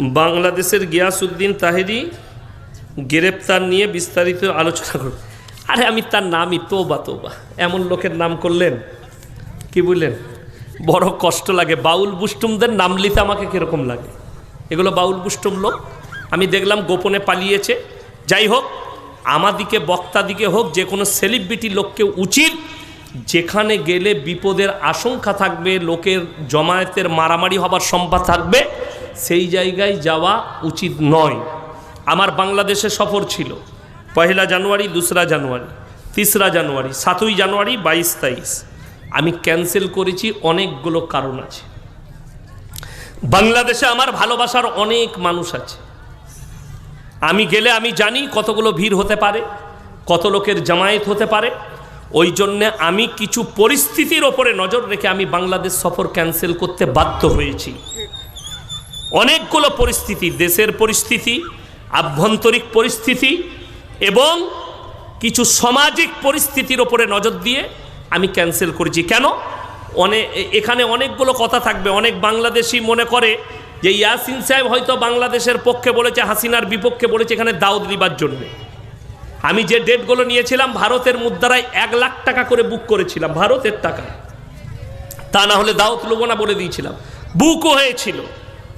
বাংলাদেশের গিয়াসউদ্দিন তাহেরি গ্রেপ্তার নিয়ে বিস্তারিত আলোচনা করব। আরে আমি তার নামই তোবা তোবা। এমন লোকের নাম করলেন, কি বললেন? বড় কষ্ট লাগে। বাউল বুষ্টুমদের নাম লিতে আমাকে কীরকম লাগে? এগুলো বাউল বুষ্টুম লোক। আমি দেখলাম গোপনে পালিয়েছে। যাই হোক, আমাদিকে, বক্তাদিকে হোক, যে কোনো সেলিব্রিটি লোককে উচিত যেখানে গেলে বিপদের আশঙ্কা থাকবে, লোকের জমায়েতের মারামারি হবার সম্ভব থাকবে। সেই জায়গায় যাওয়া উচিত নয়। আমার বাংলাদেশে সফর ছিল। পহেলা জানুয়ারি, দোসরা জানুয়ারি, তিসরা জানুয়ারি, সাতই জানুয়ারি, বাইশ তেইশ। আমি ক্যান্সেল করেছি, অনেকগুলো কারণ আছে। বাংলাদেশে আমার ভালোবাসার অনেক মানুষ আছে। আমি গেলে আমি জানি কতগুলো ভিড় হতে পারে, কত লোকের জামায়াত হতে পারে। ওই জন্যে আমি কিছু পরিস্থিতির ওপরে নজর রেখে আমি বাংলাদেশ সফর ক্যান্সেল করতে বাধ্য হয়েছি। অনেকগুলো পরিস্থিতি, দেশের পরিস্থিতি, আভ্যন্তরিক পরিস্থিতি এবং কিছু সামাজিক পরিস্থিতির ওপরে নজর দিয়ে আমি ক্যান্সেল করেছি। কেন? অনেক এখানে অনেকগুলো কথা থাকবে। অনেক বাংলাদেশি মনে করে যে ইয়াসিন সাহেব হয়তো বাংলাদেশের পক্ষে বলেছে, হাসিনার বিপক্ষে বলেছে এখানে দাউদ দিবার জন্যে। আমি যে ডেটগুলো নিয়েছিলাম, ভারতের মুদ্রায় এক লাখ টাকা করে বুক করেছিলাম, ভারতের টাকা। তা না হলে দাউদ লোবো না বলে দিয়েছিলাম। বুকও হয়েছিল।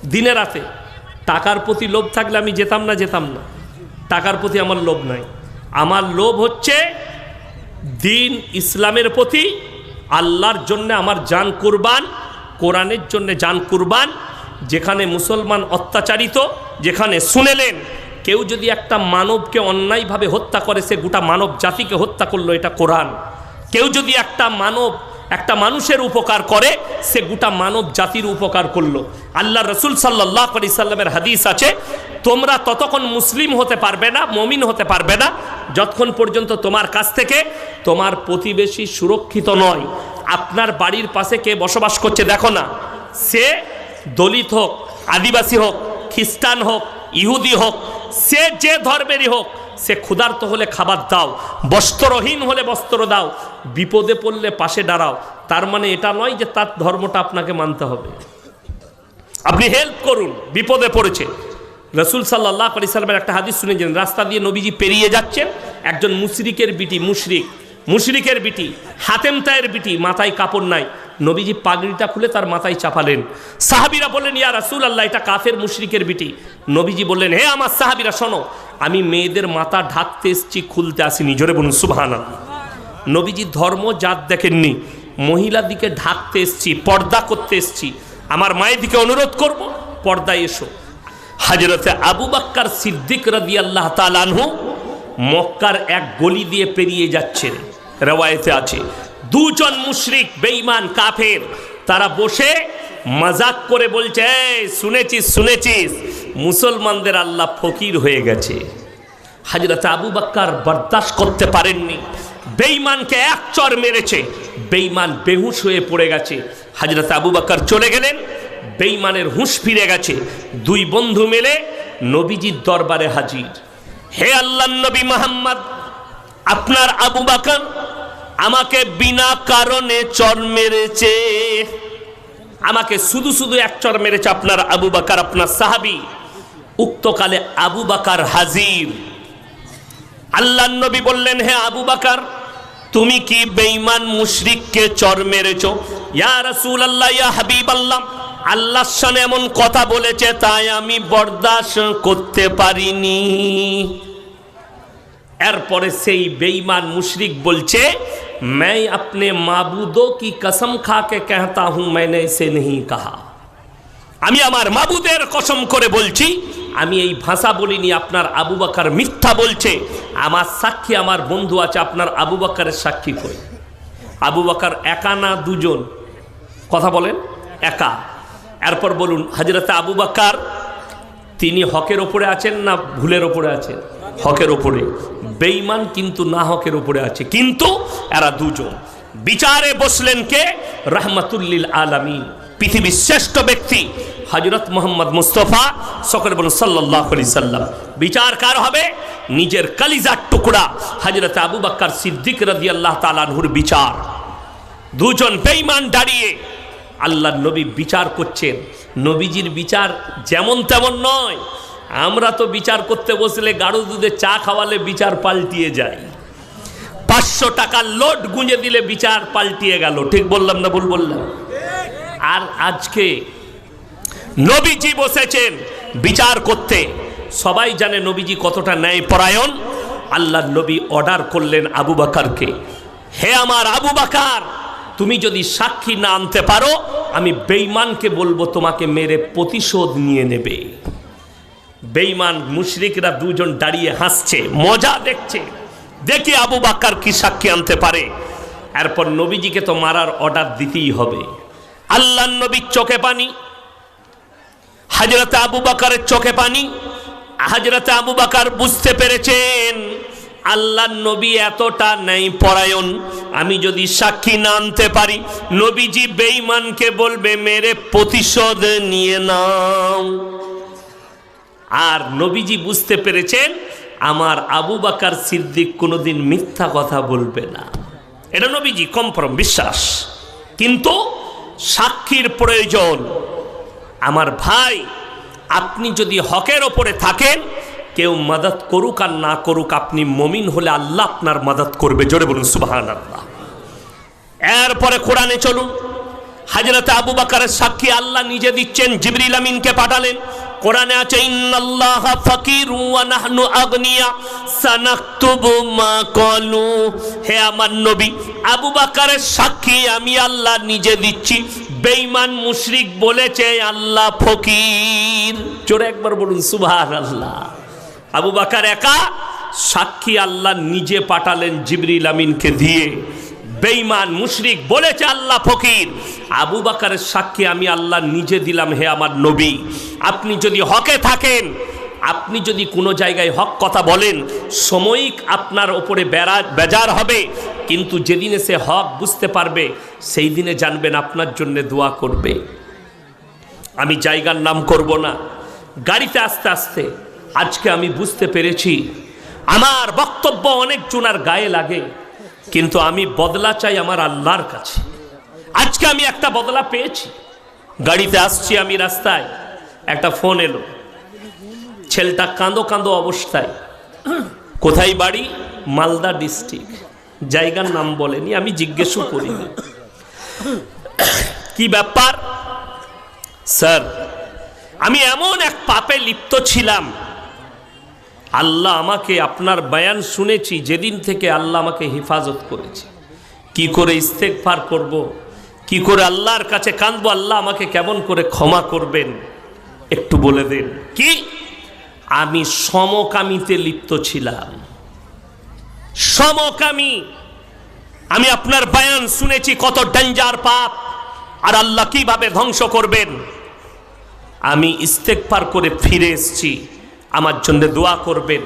দিনে রাতে। টাকার প্রতি লোভ থাকলে আমি যেতাম না যেতাম না। টাকার প্রতি আমার লোভ নাই। আমার লোভ হচ্ছে দিন ইসলামের প্রতি আল্লাহর জন্য আমার জান কুরবান, কোরআনের জন্য জান কুরবান, যেখানে মুসলমান অত্যাচারিত, যেখানে শুনেলেন, কেউ যদি একটা মানবকে অন্যায়ভাবে হত্যা করে, সে গোটা মানব জাতিকে হত্যা করল, এটা কোরআন। কেউ যদি একটা মানব একটা মানুষের উপকার করে, সে গোটা মানব জাতির উপকার করল। আল্লাহ রসুল সাল্লাহ আলি সাল্লামের হাদিস আছে, তোমরা ততক্ষণ মুসলিম হতে পারবে না, মমিন হতে পারবে না, যতক্ষণ পর্যন্ত তোমার কাছ থেকে তোমার প্রতিবেশী সুরক্ষিত নয়। আপনার বাড়ির পাশে কে বসবাস করছে দেখো না। সে দলিত হোক, আদিবাসী হোক, খ্রিস্টান হোক, ইহুদি হোক, সে যে ধর্মেরই হোক সে ক্ষুধার্ত হলে খাবার দাও, বস্ত্রহীন হলে বস্ত্র দাও, বিপদে পড়লে পাশে দাঁড়াও। তার মানে এটা নয় যে তার ধর্মটা আপনাকে মানতে হবে। আপনি হেল্প করুন, বিপদে পড়েছে। রসুল সাল্লাহ আলি সাল্লামের একটা হাদিস শুনেছেন, রাস্তা দিয়ে নবীজি পেরিয়ে যাচ্ছেন, একজন মুশরিকের বিটি, মুশরিক। মুশরিকের বিটি, হাতেম তায়ের বিটি, মাথায় কাপড় নাই। নবীজি পাগড়িটা খুলে তার মাথায় চাপালেন। সাহাবিরা বললেন, ইয়া রাসুল আল্লাহ এটা কাফের মুশরিকের বিটি। নবীজি বললেন, হে আমার সাহাবিরা, শোনো, আমি মেয়েদের মাথা ঢাকতে এসছি, খুলতে আসিনি। জোরে বলুন সুবাহানা নবীজি ধর্ম জাত দেখেননি। মহিলা দিকে ঢাকতে এসছি, পর্দা করতে এসছি। আমার মায়ের দিকে অনুরোধ করব, পর্দায় এসো। হাজরতে আবু বাক্কার সিদ্দিক রাদি আল্লাহ তালানহু মক্কার এক গলি দিয়ে পেরিয়ে যাচ্ছেন রেওয়ায়তে আছে দুজন মুশরিক বেঈমান কাফের। তারা বসে মজাক করে বলছে "এই, শুনেছিস শুনেছিস মুসলমানদের আল্লাহ ফকির হয়ে গেছে। হাজরত আবু বাক্কার বরদাস্ত করতে পারেননি। বেঈমানকে এক চর মেরেছে বেঈমান বেহুশ হয়ে পড়ে গেছে। হাজরত আবু বাক্কার চলে গেলেন বেঈমানের হুঁশ ফিরে গেছে। দুই বন্ধু মিলে নবীজির দরবারে হাজির। হে আল্লাহ নবী মোহাম্মদ, আপনার আবু বাকার আমাকে বিনা কারণে চর মেরেছে। আমাকে শুধু শুধু এক চর মেরেছে আপনার আবু বাকার, আপনার সাহাবি, উক্তকালে আবু বাকার হাজির। আল্লাহ নবী বললেন, হে আবু বাকার, তুমি কি বেঈমান মুশরিককে চর মেরেছ? ইয়া রাসূল আল্লাহ ইয়া হাবিব আল্লাহ আল্লাহর সামনে এমন কথা বলেছে তাই আমি বরদাস্ত করতে পারিনি এরপরে সেই বেঈমান মুশরিক বলছে मैं अपने माबूदों की कसम खा के कहता हूं मैंने इसे नहीं कहा আমি আমার মাবুদের কসম করে বলছি আমি এই ভাষা বলিনি আপনার আবু বাকার মিথ্যা বলছে আমার সাক্ষী আমার বন্ধু আছে আপনার আবু বাকারের সাক্ষী কই আবু বাকার একা না দুজন কথা বলেন একা এরপর বলুন হাজরতে আবু বাকার, তিনি হকের ওপরে আছেন না ভুলের ওপরে আছেন? হকের ওপরে। বেঈমান কিন্তু না হকের ওপরে আছে, কিন্তু এরা দুজন। বিচারে বসলেন কে? রহমতুল্লিল আলমী পৃথিবীর শ্রেষ্ঠ ব্যক্তি হজরত মোহাম্মদ মুস্তফা সকলে বলুন সাল্লাহ সাল্লাম। বিচার কার হবে? নিজের কালিজার টুকরা হজরত আবু বাক্কার সিদ্দিক রদি আল্লাহ তালানহুর বিচার। দুজন বেঈমান দাঁড়িয়ে আল্লাহ নবী বিচার করছেন। নবীজির বিচার যেমন তেমন নয়। আমরা তো বিচার করতে বসলে গাঢ় দুধে চা খাওয়ালে বিচার পাল্টিয়ে যায়। পাঁচশো টাকার লোড গুঁজে দিলে বিচার পাল্টিয়ে গেল। ঠিক বললাম না ভুল বললাম? আর আজকে নবীজি বসেছেন বিচার করতে। সবাই জানে নবীজি কতটা ন্যায় পরায়ণ আল্লাহ নবী অর্ডার করলেন আবু বাকারকে। হে আমার আবু বাকার! তুমি যদি সাক্ষী না আনতে পারো, আমি বেঈমানকে বলব তোমাকে মেরে প্রতিশোধ নিয়ে নেবে। বেঈমান মুশরিকরা দুজন দাঁড়িয়ে হাসছে, মজা দেখছে। দেখি আবু বাক্কার কি সাক্ষী আনতে পারে? এরপর নবীজিকে তো মারার অর্ডার দিতেই হবে। আল্লাহ নবীর চোখে পানি, হাজরতে আবু বাকারের চোখে পানি, হাজরতে আবু বাকার বুঝতে পেরেছেন আল্লাহ নবী এতটা নেই পরায়ণ আমি যদি সাক্ষী না আনতে পারি, নবীজি বেঈমানকে বলবে, মেরে প্রতিশোধ নিয়ে নাও। আর নবীজি বুঝতে পেরেছেন, আমার আবু বাকার সিদ্দিক কোনোদিন মিথ্যা কথা বলবে না। এটা নবীজি কমফর্ম বিশ্বাস। কিন্তু সাক্ষীর প্রয়োজন। আমার ভাই, আপনি যদি হকের ওপরে থাকেন কেউ মাদত করুক আর না করুক, আপনি মমিন হলে আল্লাহ আপনার মাদত করবে। জোরে বলুন সুবাহান আল্লাহ এরপরে কোরআনে চলুন। হাজরত আবু বাকারের সাক্ষী আল্লাহ নিজে দিচ্ছেন, জিবরিল আমিনকে পাঠালেন। কোরআনে আছে, ইন্নাল্লাহ ফাকিরু ওয়া নাহনু আগনিয়া, সানাকতুবু মা ক্বালু। হে আমার নবী, আবু বাকারের সাক্ষী আমি আল্লাহ নিজে দিচ্ছি। বেঈমান মুশরিক বলেছে, আল্লাহ ফকির। জোরে একবার বলুন, সুবহানাল্লাহ। আবু বাকার একা সাক্ষী আল্লাহ নিজে পাঠালেন জিবরিল আমিনকে দিয়ে। বেঈমান, মুশরিক বলেছে আল্লাহ ফকির। আবু বাকারের সাক্ষী আমি আল্লাহ নিজে দিলাম হে আমার নবী। আপনি যদি হকে থাকেন, আপনি যদি কোনো জায়গায় হক কথা বলেন, সাময়িক আপনার ওপরে বেড়া, বেজার হবে। কিন্তু যেদিনে সে হক বুঝতে পারবে, সেই দিনে জানবেন আপনার জন্য দোয়া করবে। আমি জায়গার নাম করব না। গাড়িতে আস্তে আস্তে আজকে আমি বুঝতে পেরেছি, আমার বক্তব্য অনেক জনার গায়ে লাগে, কিন্তু আমি বদলা চাই আমার আল্লাহর কাছে। আজকে আমি একটা বদলা পেয়েছি। গাড়িতে আসছি আমি রাস্তায়, একটা ফোন এলো। ছেলেটা কাঁদো কাঁদো অবস্থায়, কোথায় বাড়ি? মালদা ডিস্ট্রিক্ট। জায়গার নাম বলেনি, আমি জিজ্ঞেসও করিনি। কি ব্যাপার? স্যার, আমি এমন এক পাপে লিপ্ত ছিলাম আল্লাহ আমাকে আপনার বয়ান শুনেছি, যেদিন থেকে আল্লাহ আমাকে হেফাজত করেছে। কি করে ইস্তেকফার করব। কি করে আল্লাহর কাছে কাঁদবো? আল্লাহ আমাকে কেমন করে ক্ষমা করবেন? একটু বলে দেন। কি? আমি সমকামিতে লিপ্ত ছিলাম। সমকামী। আমি আপনার বয়ান শুনেছি, কত ডেঞ্জার পাপ। আর আল্লাহ কীভাবে ধ্বংস করবেন? আমি ইস্তেকফার করে ফিরে এসেছি। আমার জন্য দোয়া করবেন।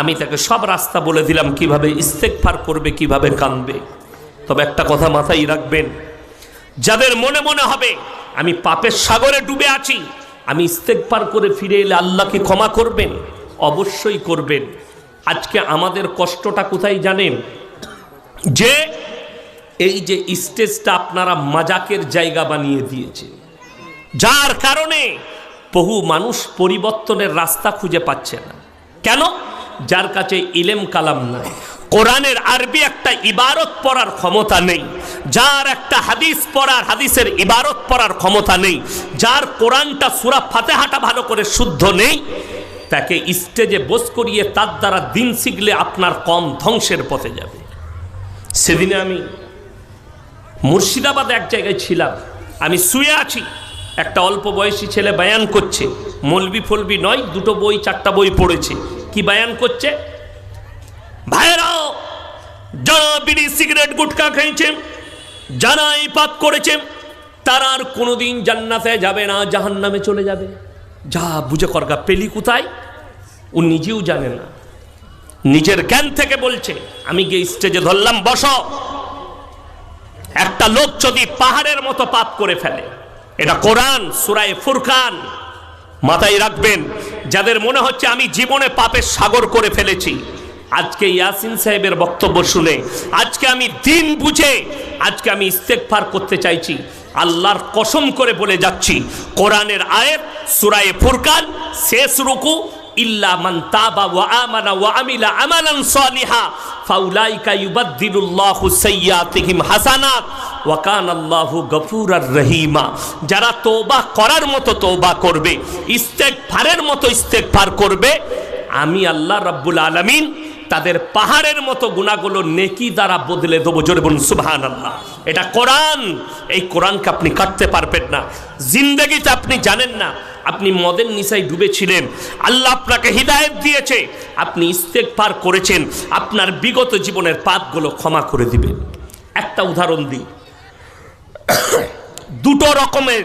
আমি তাকে সব রাস্তা বলে দিলাম, কীভাবে ইস্তেকফার করবে, কীভাবে কাঁদবে। তবে একটা কথা মাথায় রাখবেন, যাদের মনে মনে হবে, আমি পাপের সাগরে ডুবে আছি, আমি ইস্তেকফার করে ফিরে এলে আল্লাহকে ক্ষমা করবেন, অবশ্যই করবেন। আজকে আমাদের কষ্টটা কোথায় জানেন? যে এই যে স্টেজটা আপনারা মাজাকের জায়গা বানিয়ে দিয়েছে, যার কারণে বহু মানুষ পরিবর্তনের রাস্তা খুঁজে পাচ্ছে না। কেন? যার কাছে ইলেম কালাম নাই। কোরআনের আরবি একটা ইবারত পড়ার ক্ষমতা নেই। যার একটা হাদিস পড়ার, হাদিসের ইবারত পড়ার ক্ষমতা নেই। যার কোরআনটা সুরা ফাতেহাটা ভালো করে শুদ্ধ নেই, তাকে স্টেজে বস করিয়ে তার দ্বারা দিন শিখলে আপনার কম ধ্বংসের পথে যাবে। সেদিনে আমি মুর্শিদাবাদ এক জায়গায় ছিলাম। আমি শুয়ে আছি। একটা অল্প বয়সী ছেলে বায়ান করছে। মলবি ফলবি নয়, দুটো বই, চারটা বই পড়েছে। কি বায়ান করছে? ভাইরাও যারা বিড়ি, সিগারেট, গুটকা খেয়েছে, যারা এই পাপ করেছে, তারা আর কোনোদিন জান্নাতে যাবে না জাহান নামে চলে যাবে। যা বুঝে করগা পেলি কোথায়? ও নিজেও জানে না। নিজের জ্ঞান থেকে বলছে, আমি গিয়ে স্টেজে ধরলাম, বস। একটা লোক যদি পাহাড়ের মতো পাপ করে ফেলে এটা কোরআন, সুরায় ফুরকান। মাথায় রাখবেন, যাদের মনে হচ্ছে আমি জীবনে পাপের সাগর করে ফেলেছি, আজকে ইয়াসিন সাহেবের বক্তব্য শুনে, আজকে আমি দিন বুঝে, আজকে আমি ইস্তেকফার করতে চাইছি, আল্লাহর কসম করে বলে যাচ্ছি, কোরআনের আয়াত, সুরায়ে ফুরকান, শেষ রুকু, ইল্লা মান তাবা ওয়া আমানা ওয়া আমিলা আমালান সালিহা। ফাউলাইকা ইউবাদদিলুল্লাহু সাইয়্যাতিহিম হাসানাত, ওয়া কানাল্লাহু গফুরার রহিমা। যারা তওবা করার মতো তওবা করবে, ইস্তেগফারের মতো ইস্তেগফার করবে, আমি আল্লাহ রাব্বুল আলামিন তাদের পাহাড়ের মতো গুণাগুলো নেকি দ্বারা বদলে দেবো। জোরে বলুন সুবাহ আল্লাহ এটা কোরআন। এই কোরআনকে আপনি কাটতে পারবেন না। জিন্দগিতে আপনি জানেন না, আপনি মদের নিশায় ডুবেছিলেন। আল্লাহ আপনাকে হৃদায়ত দিয়েছে, আপনি ইস্তেকবার করেছেন, আপনার বিগত জীবনের পাপগুলো ক্ষমা করে দিবেন। একটা উদাহরণ দিই। দুটো রকমের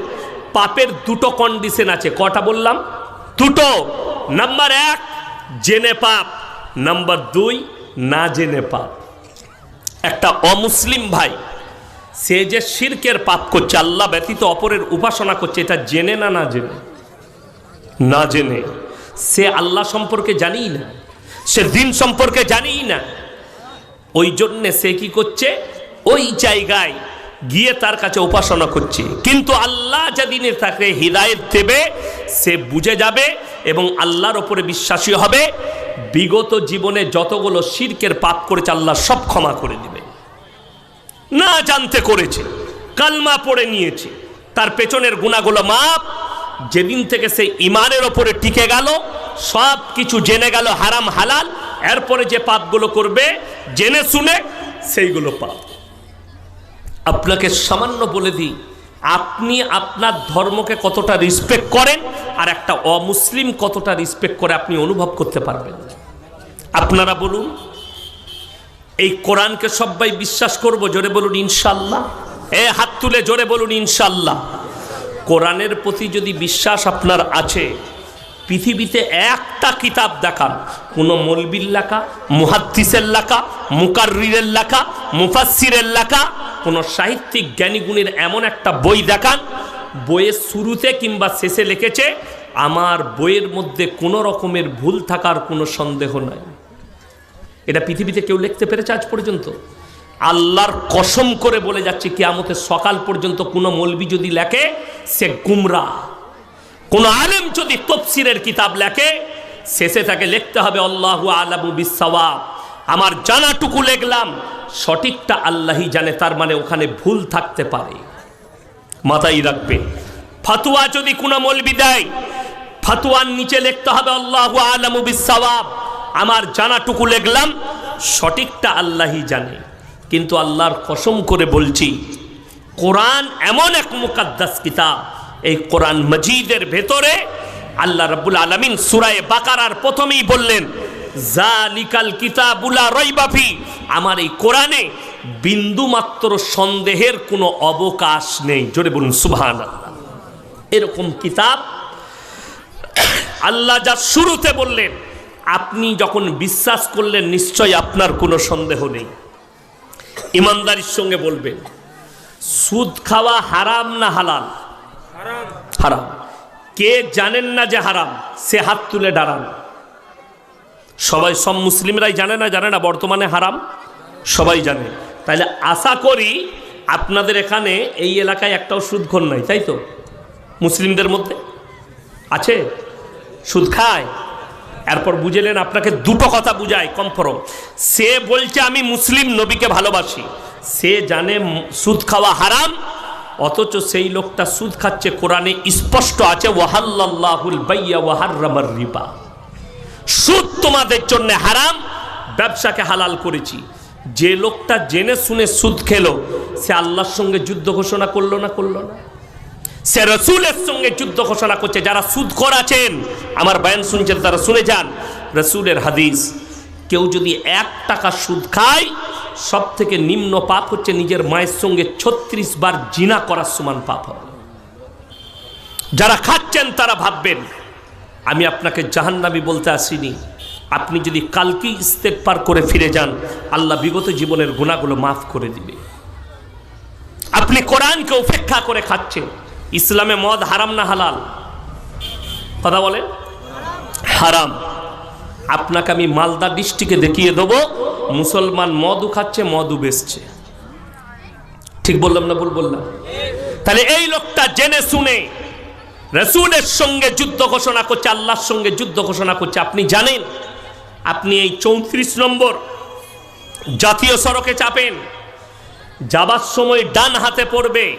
পাপের দুটো কন্ডিশন আছে। কটা বললাম? দুটো। নাম্বার এক, জেনে পাপ। নাম্বার দুই, না জেনে পাপ। একটা অমুসলিম ভাই সে যে শিরকের পাপ করছে, আল্লাহ ব্যতীত অপরের উপাসনা করছে, এটা জেনে না না জেনে? না জেনে। সে আল্লাহ সম্পর্কে জানিই না। সে দিন সম্পর্কে জানিই না। ওই জন্যে সে কি করছে? ওই জায়গায় গিয়ে তার কাছে উপাসনা করছে। কিন্তু আল্লাহ যেদিনের তাকে হৃদায়ত দেবে, সে বুঝে যাবে এবং আল্লাহর ওপরে বিশ্বাসী হবে। বিগত জীবনে যতগুলো শিরকের পাপ করেছে, আল্লাহ সব ক্ষমা করে দিবে। না জানতে করেছে, কালমা পড়ে নিয়েছে। তার পেছনের গুণাগুলো মাপ, যেদিন থেকে সে ইমানের ওপরে টিকে গেল, সব কিছু জেনে গেল হারাম হালাল, এরপরে যে পাপগুলো করবে, জেনে শুনে সেইগুলো পাপ। আপনাকে সামান্য বলে দিই, আপনি আপনার ধর্মকে কতটা রিসপেক্ট করেন, আর একটা অমুসলিম কতটা রিসপেক্ট করে আপনি অনুভব করতে পারবেন। আপনারা বলুন এই কোরআনকে সবাই বিশ্বাস করব, জোরে বলুন ইনশাল্লাহ। এ হাত তুলে জোরে বলুন ইনশাল্লাহ। কোরআনের প্রতি যদি বিশ্বাস আপনার আছে, পৃথিবীতে একটা কিতাব দেখান। কোনো মলবির লেখা, মুহাদ্দিসের লেখা, মুকাররিরের লেখা, মুফাসসিরের লেখা, কোনো সাহিত্যিক জ্ঞানীগুণীর এমন একটা বই দেখান, বইয়ের শুরুতে কিংবা শেষে লিখেছে, আমার বইয়ের মধ্যে কোনো রকমের ভুল থাকার কোনো সন্দেহ নাই। এটা পৃথিবীতে কেউ লিখতে পেরেছে আজ পর্যন্ত। আল্লাহর কসম করে বলে যাচ্ছে, কিয়ামতের সকাল পর্যন্ত কোনো মলবি যদি লেখে, সে গুমরা। কোন আলেম যদি তফসিরের কিতাব লেখে, শেষে তাকে লিখতে হবে, আল্লাহ আলামু বিসাওয়াব আমার জানাটুকু লিখলাম, সঠিকটা আল্লাহই জানে, তার মানে ওখানে ভুল থাকতে পারে। মাথায় রাখবে। ফাতুয়া যদি কোনো মলবি দেয়, ফাতুয়ার নিচে লিখতে হবে, আল্লাহ আলামু বিসাওয়াব আমার জানাটুকু লিখলাম, সঠিকটা আল্লাহই জানে। কিন্তু আল্লাহর কসম করে বলছি, কোরআন এমন এক মুকাদ্দাস কিতাব, এই কোরআন মজিদের ভেতরে আল্লাহ রাব্বুল আলামিন সূরায়ে বাকারার প্রথমেই বললেন জালিকাল কিতাবুলা রইবাফি আমার এই কোরআনে বিন্দুমাত্র সন্দেহের কোনো অবকাশ নেই। জোরে বলুন, সুবহানাল্লাহ। এরকম কিতাব আল্লাহ যা শুরুতে বললেন আপনি যখন বিশ্বাস করলেন নিশ্চয় আপনার কোনো সন্দেহ নেই। ইমানদারির সঙ্গে বলবেন সুদ খাওয়া হারাম না হালাল? হারাম। কে জানেন না যে হারাম? সে হাত তুলে দাঁড়ান। সবাই সব মুসলিমরাই জানে না জানে না বর্তমানে হারাম? সবাই জানে। তাহলে আশা করি আপনাদের এখানে এই এলাকায় একটাও সুদঘর নাই তাই তো? মুসলিমদের মধ্যে? আছে? সুদ খায়? এরপর বুঝলেন আপনাকে দুটো কথা বুঝায় কমফরম সে বলছে, আমি মুসলিম নবীকে ভালোবাসি। সে জানে সুদ খাওয়া হারাম, অথচ সেই লোকটা সুদ খাচ্ছে কোরআনে স্পষ্ট আছে ওয়াহাল্লাহুল বাইয়া ওয়াহার্রামার রিবা। সুদ তোমাদের জন্য হারাম, ব্যবসাকে হালাল করেছি। যে লোকটা জেনে শুনে সুদ খেলো, সে আল্লাহর সঙ্গে যুদ্ধ ঘোষণা করল না করল না? সে রসুলের সঙ্গে যুদ্ধ ঘোষণা করছে, যারা সুদ আছেন। আমার বয়ান শুনছেন তারা শুনে যান। রসুলের হাদিস, কেউ যদি এক টাকা সুদ খায় সব থেকে নিম্ন পাপ হচ্ছে নিজের মায়ের সঙ্গে ছত্রিশ বার জিনা করার সমান পাপ হবে। যারা খাচ্ছেন তারা ভাববেন, আমি আপনাকে জাহান্নাবি বলতে আসিনি। আপনি যদি কালকেই কালকে ইস্তেকবার করে ফিরে যান, আল্লাহ বিগত জীবনের গুণাগুলো মাফ করে দিবে। আপনি কোরআনকে উপেক্ষা করে খাচ্ছেন। ইসলামে মদ হারাম না হালাল? কথা বলে হারাম। আপনাকে আমি মালদা ডিস্ট্রিক্টে দেখিয়ে দেবো, মুসলমান মদও খাচ্ছে, মদও বেচছে। ঠিক বললাম না ভুল বললাম? তাহলে এই লোকটা জেনে শুনে, রসুলের সঙ্গে যুদ্ধ ঘোষণা করছে, আল্লাহর সঙ্গে যুদ্ধ ঘোষণা করছে। আপনি জানেন, আপনি এই চৌত্রিশ নম্বর জাতীয় সড়কে চাপেন, যাবার সময় ডান হাতে পড়বে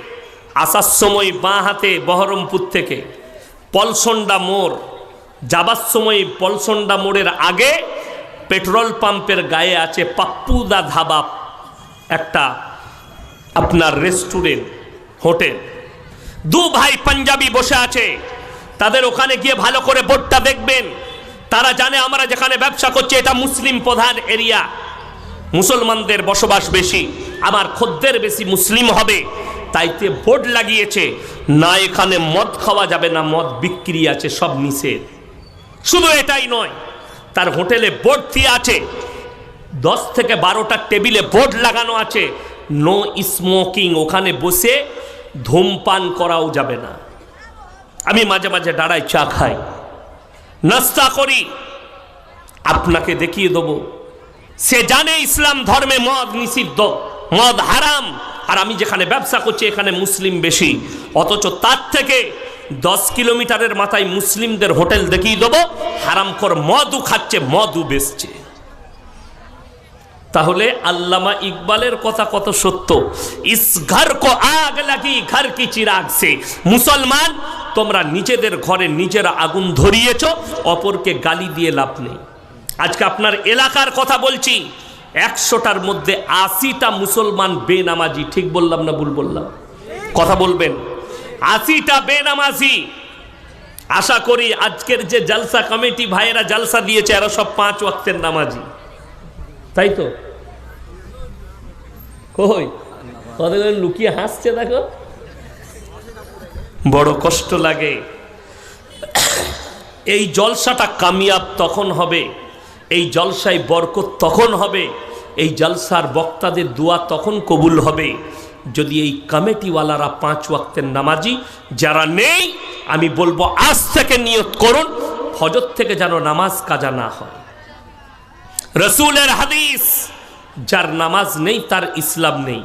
আসার সময় বাঁ হাতে বহরমপুর থেকে পলসন্ডা মোড়, যাবার সময় পলসন্ডা মোড়ের আগে পেট্রোল পাম্পের গায়ে আছে পাপ্পুদা ধাবা, একটা আপনার রেস্টুরেন্ট, হোটেল। দু ভাই পাঞ্জাবি বসে আছে, তাদের ওখানে গিয়ে ভালো করে বোর্ডটা দেখবেন। তারা জানে আমরা যেখানে ব্যবসা করছি, এটা মুসলিম প্রধান এরিয়া। মুসলমানদের বসবাস বেশি, আমার খদ্দের বেশি মুসলিম হবে। তাইতে বোর্ড লাগিয়েছে। না এখানে মদ খাওয়া যাবে না, মদ বিক্রি আছে, সব নিষেধ। শুধু এটাই নয়, তার হোটেলে বোর্ড দিয়ে আছে। দশ থেকে বারোটা টেবিলে বোর্ড লাগানো আছে। নো স্মোকিং, ওখানে বসে ধূমপান করাও যাবে না। আমি মাঝে মাঝে দাঁড়াই, চা খাই। নাস্তা করি। আপনাকে দেখিয়ে দেবো। সে জানে ইসলাম ধর্মে মদ নিষিদ্ধ, মদ হারাম। আর আমি যেখানে ব্যবসা করছি, এখানে মুসলিম বেশি। অথচ তার থেকে দশ কিলোমিটারের মাথায় মুসলিমদের হোটেল দেখিয়ে দেবো হারাম কর মদও খাচ্ছে মদও বেচছে। তাহলে আল্লামা ইকবালের কথা কত সত্য? ইস ঘর কো আগ লাগি, ঘর কি চিরাগ সে। মুসলমান, তোমরা নিজেদের ঘরে নিজেরা আগুন ধরিয়েছ, অপরকে গালি দিয়ে লাভ নেই। আজকে আপনার এলাকার কথা বলছি। একশোটার মধ্যে আশিটা মুসলমান বেনামাজি, ঠিক বললাম না ভুল বললাম? কথা বলবেন। আশিটা বেনামাজি। আশা করি আজকের যে জালসা কমিটি ভাইয়েরা জালসা দিয়েছে, এরা সব পাঁচ ওয়াক্তের নামাজি। তাই তো? লুকিয়ে হাসছে, দেখো। বড় কষ্ট লাগে। এই জলসাটা কামিয়াব তখন হবে। এই জলসায় বরকত তখন হবে, এই জলসার বক্তাদের দোয়া তখন কবুল হবে। যদি এই কমিটিওয়ালারা পাঁচ ওয়াক্তের নামাজি, যারা নেই, আমি বলব আজ থেকে নিয়ত করুন, ফজর থেকে যেন নামাজ কাজা না হয়। রসুলের হাদিস, যার নামাজ নেই, তার ইসলাম নেই।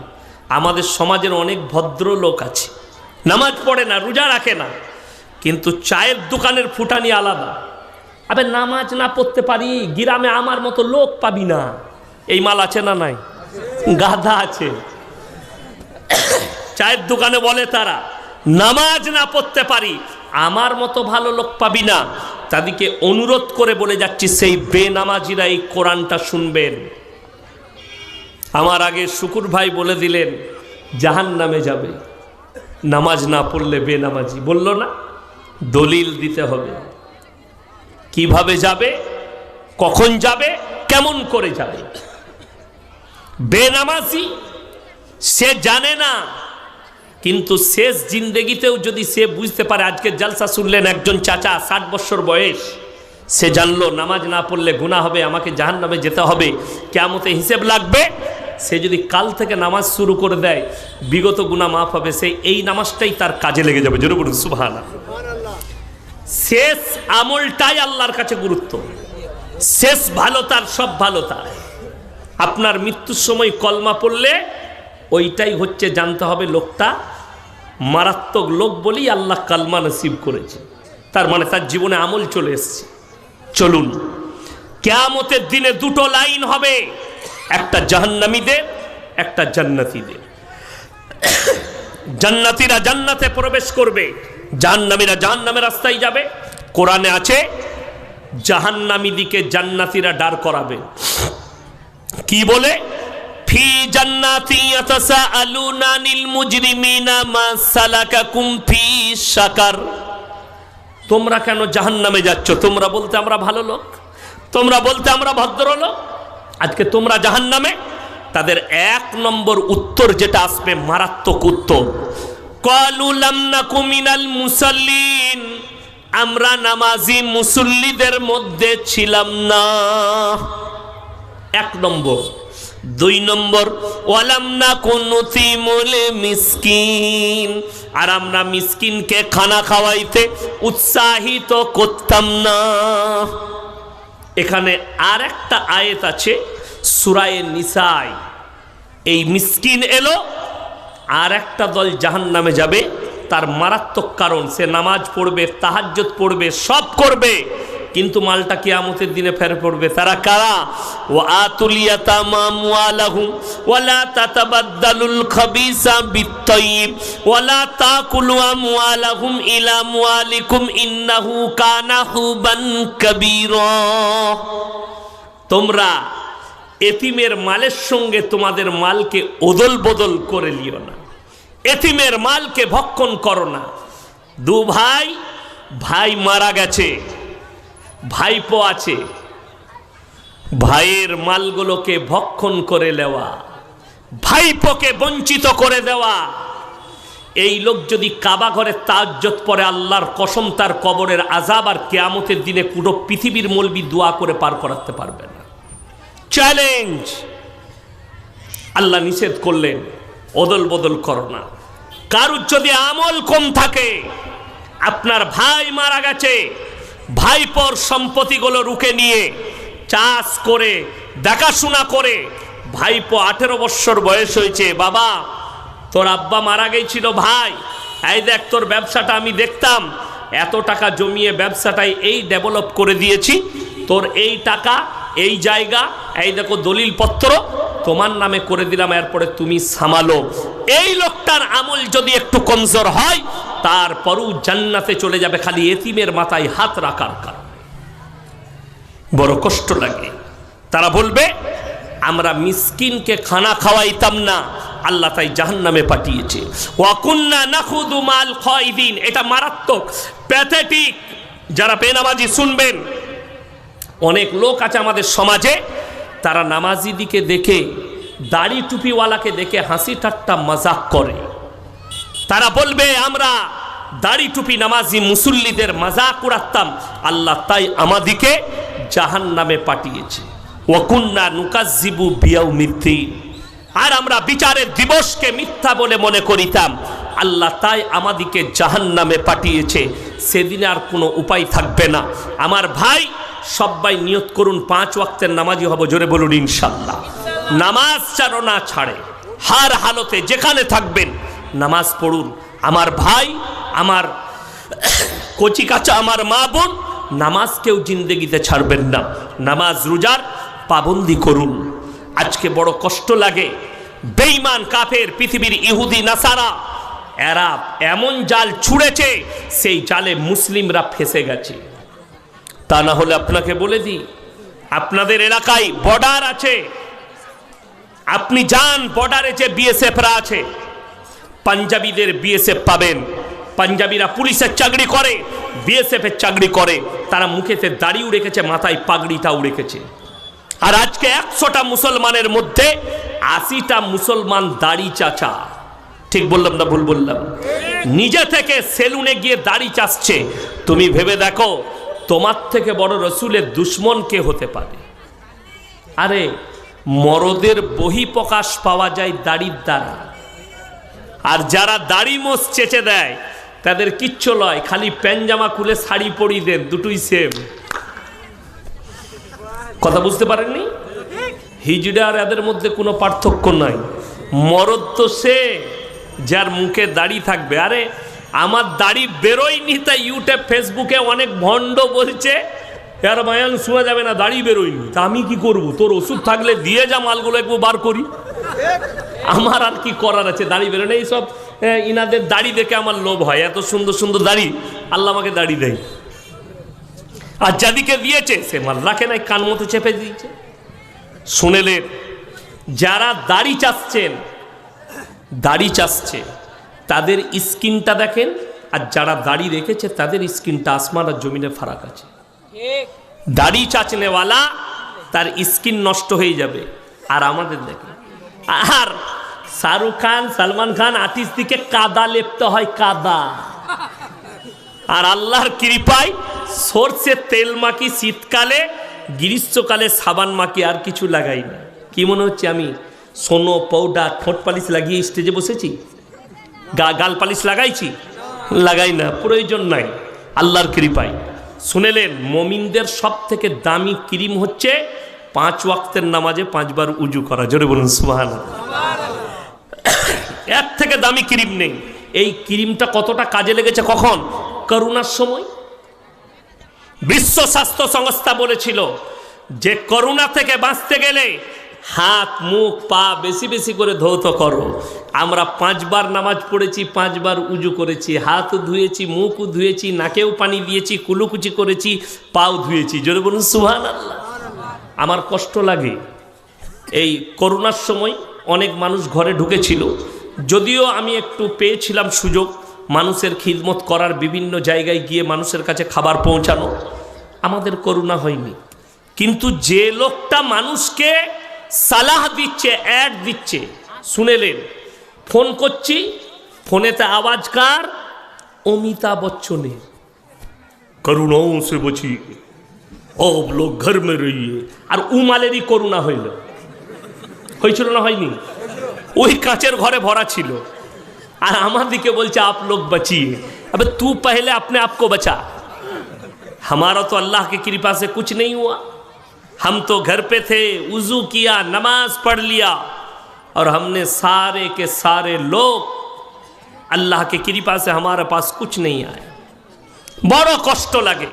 আমাদের সমাজের অনেক ভদ্র লোক আছে। নামাজ পড়ে না, রোজা রাখে না। কিন্তু চায়ের দোকানের ফুটানি আলাদা। আবে নামাজ না পড়তে পারি, গ্রামে আমার মতো লোক পাবি না। এই মাল আছে না নাই? গাধা আছে। চায়ের দোকানে বলে তারা, নামাজ না পড়তে পারি, আমার মতো ভালো লোক পাবি না। তাদেরকে অনুরোধ করে বলে যাচ্ছি, সেই বেনামাজিরা এই কোরআনটা শুনবেন। আমার আগে শুকুর ভাই বলে দিলেন জাহান নামে যাবে। নামাজ না পড়লে বেনামাজি। বলল না, দলিল দিতে হবে। কীভাবে যাবে? কখন যাবে? কেমন করে যাবে? বেনামাজি, সে জানে না। কিন্তু শেষ জিন্দেগিতেও যদি সে বুঝতে পারে, আজকে জালসা শুনলেন একজন চাচা, ষাট বছর বয়স, সে জানলো, নামাজ না পড়লে গুণা হবে, আমাকে জাহান নামে যেতে হবে কেমতে হিসেব লাগবে? সে যদি কাল থেকে নামাজ শুরু করে দেয়, বিগত গুণা মাফ হবে, সে এই নামাজটাই তার কাজে লেগে যাবে। জোরে বলুন সুবহানা শেষ আমলটাই আল্লাহর কাছে গুরুত্ব। শেষ ভালো তার, সব ভালো তার। আপনার মৃত্যুর সময় কলমা পড়লে ওইটাই হচ্ছে জানতে হবে লোকটা মারাত্মক লোক বলেই আল্লাহ কালমা নসিব করেছে। তার মানে তার জীবনে আমল চলে এসছে। চলুন, কেয়ামতের দিনে দুটো লাইন হবে। একটা জাহান্নামীদের, একটা জান্নাতীদের। জান্নাতীরা জান্নাতে প্রবেশ করবে। জাহান্নামীরা জাহান্নামের রাস্তায় যাবে। কোরআনে আছে, জাহান্নামী দিকে জান্নাতীরা ডার করাবে। কি বলে? ফি মুজরিমিনা মা সাকার তোমরা কেন জাহান্নামে যাচ্ছ? তোমরা বলতে আমরা ভালো লোক। তোমরা বলতে আমরা ভদ্রলোক আজকে তোমরা জাহান্নামে, তাদের এক নম্বর উত্তর যেটা আসবে মারাত্মক উত্তর। মুসাল্লিন আমরা নামাজি মুসল্লিদের মধ্যে ছিলাম না। এক নম্বর। দুই নম্বর, ওয়ালাম না কুনুতি মোলে মিসকিন। আর আমরা মিসকিনকে খানা খাওয়াইতে উৎসাহিত করতাম না। এখানে আর একটা আয়েত আছে, সুরায়ে নিসাই এই মিসকিন এলো আর একটা দল জাহান নামে যাবে, তার মারাত্মক কারণ, সে নামাজ পড়বে তাহাজ্জত পড়বে, সব করবে। কিন্তু মালটা কিয়ামতের দিনে ফের পড়বে, তারা কারা? ও আমওয়ালিকুম ইন্নাহু তোমরা এতিমের মালের সঙ্গে তোমাদের মালকে ওদল বদল করে লিও না। এতিমের মালকে ভক্ষণ করো না। দু ভাই ভাই মারা গেছে, ভাইপো আছে। ভাইয়ের মালগুলোকে ভক্ষণ করে নেওয়া, ভাইপোকে বঞ্চিত করে দেওয়া। এই লোক যদি কাবা ঘরে তাজ্জত পরে আল্লাহর কসম, তার কবরের আজাব আর কেয়ামতের দিনে পুরো পৃথিবীর মলবি দোয়া করে পার করাতে পারবে না। চ্যালেঞ্জ আল্লাহ নিষেধ করলেন। অদল বদল করো না। কারুর যদি আমল কম থাকে, আপনার ভাই মারা গেছে, ভাইপর সম্পত্তিগুলো রুখে নিয়ে চাষ করে, দেখাশোনা করে, ভাইপো আঠেরো বৎসর বয়স হয়েছে, বাবা, তোর আব্বা মারা গেছিল ভাই, এই দেখ তোর ব্যবসাটা আমি দেখতাম, এত টাকা জমিয়ে ব্যবসাটাই এই ডেভেলপ করে দিয়েছি, তোর এই টাকা এই জায়গা, এই দেখো দলিল পত্র, তোমার নামে করে দিলাম, এরপরে তুমি সামালো। এই লোকটার আমল যদি একটু কমজোর হয়, তারপরও জান্নাতে চলে যাবে খালি এতিমের মাথায় হাত রাখার কারণে। বড় কষ্ট লাগে। তারা বলবে, আমরা মিসকিনকে খানা খাওয়াইতাম না, আল্লাহ তাই জাহান্নামে পাঠিয়েছে। ওয়াকুন্না খয়দিন এটা মারাত্মক, প্যাথেটিক। যারা বেনামাজি শুনবেন অনেক লোক আছে আমাদের সমাজে, তারা নামাজিদিকে দেখে, দাড়ি টুপিওয়ালাকে দেখে হাসি ঠাট্টা মজাক করে। তারা বলবে, আমরা দাড়ি টুপি নামাজি মুসল্লিদের মজাক উড়াতাম, আল্লাহ তাই আমাদিকে জাহান নামে পাঠিয়েছে ওকুন্না নুকাজিবু বিয়াউ আর আমরা বিচারের দিবসকে মিথ্যা বলে মনে করিতাম, আল্লাহ তাই আমাদিকে জাহান নামে পাঠিয়েছে। সেদিন আর কোনো উপায় থাকবে না। আমার ভাই সবাই নিয়ত করুন, পাঁচ ওয়াক্তের নামাজি হব, জোরে বলুন, ইনশাল্লাহ। নামাজ যেন না ছাড়ে, হার হালতে যেখানে থাকবেন, নামাজ পড়ুন। আমার ভাই, আমার কচি কাচা, আমার মা বোন, নামাজ কেউ জিন্দগিতে ছাড়বেন না। নামাজ রোজার পাবন্দি করুন। আজকে বড় কষ্ট লাগে বেইমান কাফের, পৃথিবীর ইহুদি, নাসারা, এরা এমন জাল ছুঁড়েছে, সেই জালে মুসলিমরা ফেসে গেছে। তা না হলে আপনাকে বলে দিই, আপনাদের এলাকায় বর্ডার আছে। আপনি যান বর্ডারে যে বিএসএফরা আছে, পাঞ্জাবিদের বিএসএফ পাবেন। পাঞ্জাবিরা পুলিশের চাকরি করে বিএসএফ এর চাকরি করে, তারা মুখেতে দাড়িও রেখেছে, মাথায় পাগড়িটাও রেখেছে। আর আজকে একশোটা মুসলমানের মধ্যে আশিটা মুসলমান দাড়ি চাচা। ঠিক বললাম না ভুল বললাম? নিজে থেকে সেলুনে গিয়ে দাড়ি চাচ্ছে। তুমি ভেবে দেখো তোমার থেকে বড় রসুলের দুশ্মন কে হতে পারে? আরে, মরদের বহি প্রকাশ পাওয়া যায় দাড়ির দ্বারা। আর যারা দাড়ি মোষ চেচে দেয়, তাদের কিচ্ছু লয়, খালি প্যানজামা খুলে শাড়ি পরিয়ে দেন, দুটোই সেম কথা বুঝতে পারেননি? হিজড়া আর এদের মধ্যে কোনো পার্থক্য নাই। মরদ তো সে যার মুখে দাড়ি থাকবে। আরে আমার দাড়ি বেরোয়নি, তাই ইউটিউব ফেসবুকে অনেক ভণ্ড বলছে আর মায়ান শোনা যাবে না, দাড়ি বেরোয়নি। তা আমি কি করব? তোর ওষুধ থাকলে দিয়ে যা, মালগুলো একটু বার করি। আমার আর কি করার আছে? দাড়ি বেরোনে এইসব ইনাদের দাড়ি দেখে আমার লোভ হয়। এত সুন্দর সুন্দর দাড়ি, আল্লাহ আমাকে দাড়ি দেয়। আর যাদিকে দিয়েছে, সে মাল রাখে নাই, কান মতো চেপে দিয়েছে। শুনেলেন যারা দাড়ি চাচ্ছেন, দাড়ি চাচ্ছে। তাদের স্কিনটা দেখেন আর যারা দাড়ি রেখেছে তাদের স্কিনটা আসমান আর জমিনের ফারাক আছে। দাড়ি চাচনেওয়ালা তার স্কিন নষ্ট হয়ে যাবে। আর আমাদের দেখেন আর শাহরুখ খান সালমান খান আর্টিস্ট দিকে কাদা লেপতে হয় কাদা। আর আল্লাহর কৃপায় সর্ষের তেল মাখি শীতকালে গ্রীষ্মকালে সাবান মাখি আর কিছু লাগাই না। কি মনে হচ্ছে আমি? সোনো পাউডার ঠোঁট পালিশ লাগিয়ে স্টেজে বসেছি? গা গাল পালিশ লাগাইছি? লাগাই না, প্রয়োজন নাই, আল্লাহর কৃপায়। শুনেলেন, মমিনদের সব থেকে দামি ক্রিম হচ্ছে পাঁচ ওয়াক্তের নামাজে পাঁচবার উজু করা। জোরে বলুন সুবহান এর থেকে দামি ক্রিম নেই। এই ক্রিমটা কতটা কাজে লেগেছে কখন? করোনার সময়। বিশ্ব স্বাস্থ্য সংস্থা বলেছিল, যে করোনা থেকে বাঁচতে গেলে হাত, মুখ, পা বেশি বেশি করে ধৌত করো। আমরা পাঁচবার নামাজ পড়েছি, পাঁচবার উজু করেছি। হাত ধুয়েছি, মুখও ধুয়েছি, নাকেও পানি দিয়েছি, কুলুকুচি করেছি, পাও ধুয়েছি। জোরে বলুন সুহান আল্লাহ আমার কষ্ট লাগে। এই করোনার সময় অনেক মানুষ ঘরে ঢুকেছিল। যদিও আমি একটু পেয়েছিলাম সুযোগ, মানুষের খিদমত করার বিভিন্ন জায়গায় গিয়ে মানুষের কাছে খাবার পৌঁছানো। আমাদের করোনা হয়নি। কিন্তু যে লোকটা মানুষকে সালাহ দিচ্ছে অ্যাড দিচ্ছে। শুনেলেন ফোন করছি ফোনেতে আওয়াজ কার? অমিতা বচ্চনের। করুণাও সে বছি অব লোক ঘর মে রইয়ে। আর উমালেরই করুণা হইল। হয়েছিল না হয়নি? ওই কাঁচের ঘরে ভরা ছিল। আর আমার দিকে বলছে আপ লোক বাঁচিয়ে। আবার তু পহলে আপনি আপকো বাঁচা। हमारा তো আল্লাহকে কৃপা সে से নেই হুয়া। ہم تو گھر پہ تھے، وضو کیا، نماز پڑھ لیا۔ اور ہم نے سارے کے سارے لوگ اللہ کے کرپا سے ہمارے پاس کچھ نہیں آئے بڑا کشٹ لگے۔